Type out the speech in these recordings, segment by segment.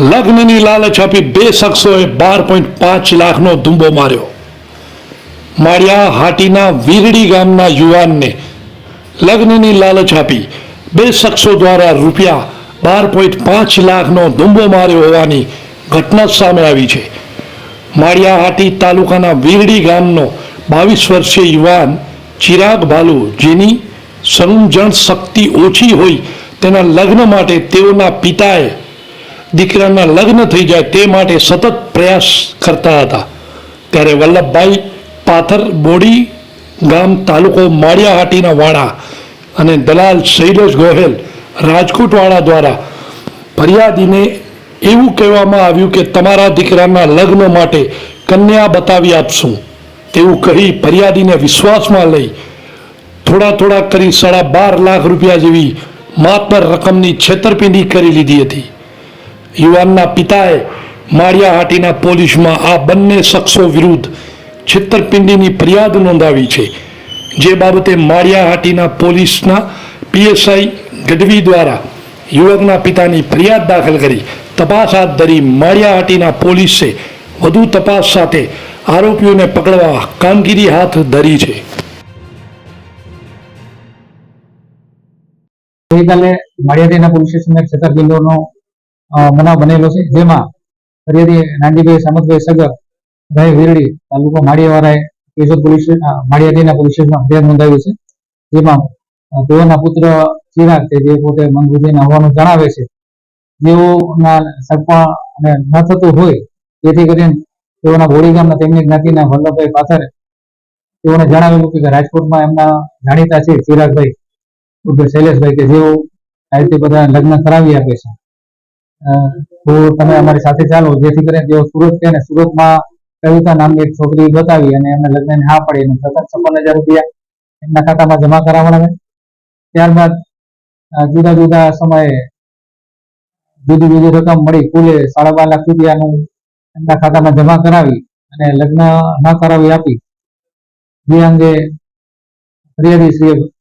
લગ્નની લાલચ આપી બે શખ્સોએ બાર પોઈન્ટ પાંચ લાખનો ધુંબો માર્યો. માળિયા હાટીના વીરડી ગામના યુવાનને લગ્નની લાલચ આપી બે શખ્સો દ્વારા રૂપિયા બાર પોઈન્ટ પાંચ લાખનો ધુંબો માર્યો હોવાની ઘટના સામે આવી છે. માળિયા હાટી તાલુકાના વીરડી ગામનો બાવીસ વર્ષીય યુવાન ચિરાગ ભાલુ જેની સંજણ શક્તિ ઓછી હોય તેના લગ્ન માટે તેઓના પિતાએ દીકરાના લગ્ન થઈ જાય તે માટે સતત પ્રયાસ કરતા હતા. ત્યારે વલ્લભભાઈ પાથર બોડી ગામ તાલુકો માળિયાહાટીના વાડા અને દલાલ શૈલેષ ગોહેલ રાજકોટવાળા દ્વારા ફરિયાદીને એવું કહેવામાં આવ્યું કે, તમારા દીકરાના લગ્ન માટે કન્યા બતાવી આપશું. તેવું કહી ફરિયાદીને વિશ્વાસમાં લઈ થોડા થોડા કરી સાડા બાર લાખ રૂપિયા જેવી માતબર રકમની છેતરપિંડી કરી લીધી હતી. યુવાનના પિતાએ માળિયાહાટીના પોલીસમાં આ બંને શખ્સો વિરુદ્ધ છેતરપિંડીની ફરિયાદ નોંધાવી છે. જે બાબતે માળિયાહાટીના પોલીસના પીએસઆઈ ગઢવી દ્વારા યુવકના પિતાની ફરિયાદ દાખલ કરી. તપાસ હાથ ધરી માળિયાહાટીના પોલીસે વધુ તપાસ સાથે આરોપીઓને પકડવા કામગીરી હાથ ધરી છે. ગઈકાલે માળિયાદીના પોલીસ સ્ટેશનના છેતરપિંડીનો બનાવ બનેલો છે, જેમાં ફરિયાદી નાનજીભાઈ સામતભાઈ સગર, ભાઈ વેરડી તાલુકો માળિયાવાળાએ કેશોદ પોલીસ માળિયાદીના પોલીસ સ્ટેશનમાં ફરિયાદ નોંધાવી છે, જેમાં તેઓના પુત્ર ચિરાગ કે જે પોતે મંદબુદ્ધિના હોવાનું જણાવે છે. જેઓના સગપણ ન થતું હોય, જેથી કરીને તેઓના બોડી ગામના તેમની જ્ઞાતિના વલ્લભભાઈ પાથરે તેઓને જણાવેલું કે રાજકોટમાં એમના જાણીતા છે ચિરાગભાઈ શૈલેષભાઈ, કે જેઓ આ રીતે બધા લગ્ન કરાવી આપે છે. તો તમે અમારી સાથે ચાલો જેથી કરીને તેઓ સુરત છે અને સુરતમાં કવિતા નામની એક છોકરી બતાવી અને એમને લગ્ન હા પડી અને સતત છપ્પન હજાર રૂપિયા એમના ખાતામાં જમા કરાવવાના ત્યારબાદ જુદા જુદા સમયે જુદી જુદી રકમ મળી કુલે સાડા બાર લાખ રૂપિયાનું એમના ખાતામાં જમા કરાવી અને લગ્ન ના કરાવી આપી. જે અંગે ફરિયાદી શ્રી અ,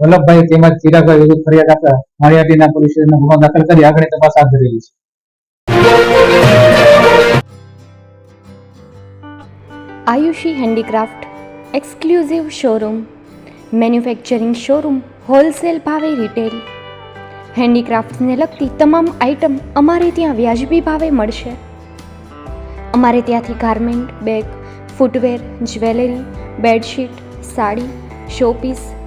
વલ્લભભાઈ તેમજ ચિરાગભાઈ વિરુદ્ધ ફરિયાદ આપતા માળિયાટીના પોલીસ ગુનો દાખલ કરી આગળની તપાસ હાથ ધરેલી છે. Aayushi handicraft, exclusive showroom, manufacturing showroom, wholesale ભાવે રિટેલ. હેન્ડીક્રાફ્ટને લગતી તમામ આઇટમ અમારે ત્યાં વ્યાજબી ભાવે મળશે. અમારે ત્યાંથી garment, bag, footwear, jewellery, bedsheet, sari, showpiece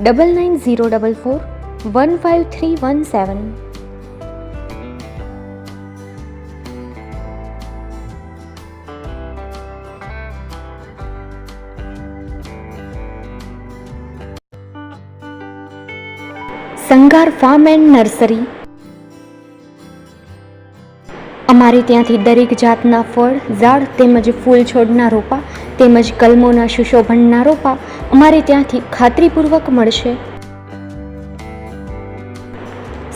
double nine zero double four one five three one seven Sangar farm and nursery અમારે ત્યાંથી દરેક જાતના ફળ, ઝાડ તેમજ ફૂલ છોડના રોપા તેમજ કલમોના સુશોભનના રોપા અમારે ત્યાંથી ખાતરીપૂર્વક મળશે.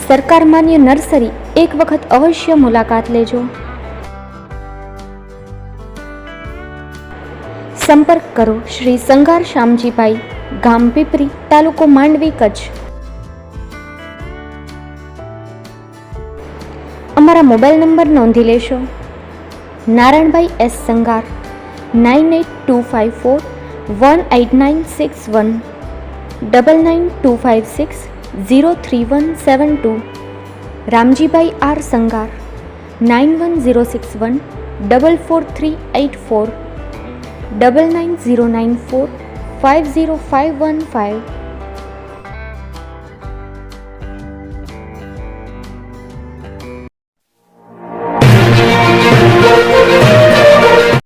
સરકાર માન્ય નર્સરી એક વખત અવશ્ય મુલાકાત લેજો. સંપર્ક કરો શ્રી સંગાર શ્યામજીભાઈ, ગામ પીપરી, તાલુકો માંડવી, કચ્છ. અમારા મોબાઈલ નંબર નોંધી લેશો. Narayanbhai S Sangar. Nine eight two five four one eight nine six one double nine two five six zero three one seven two Ramjibhai R Sangar nine one zero six one double four three eight four double nine zero nine four five zero five one five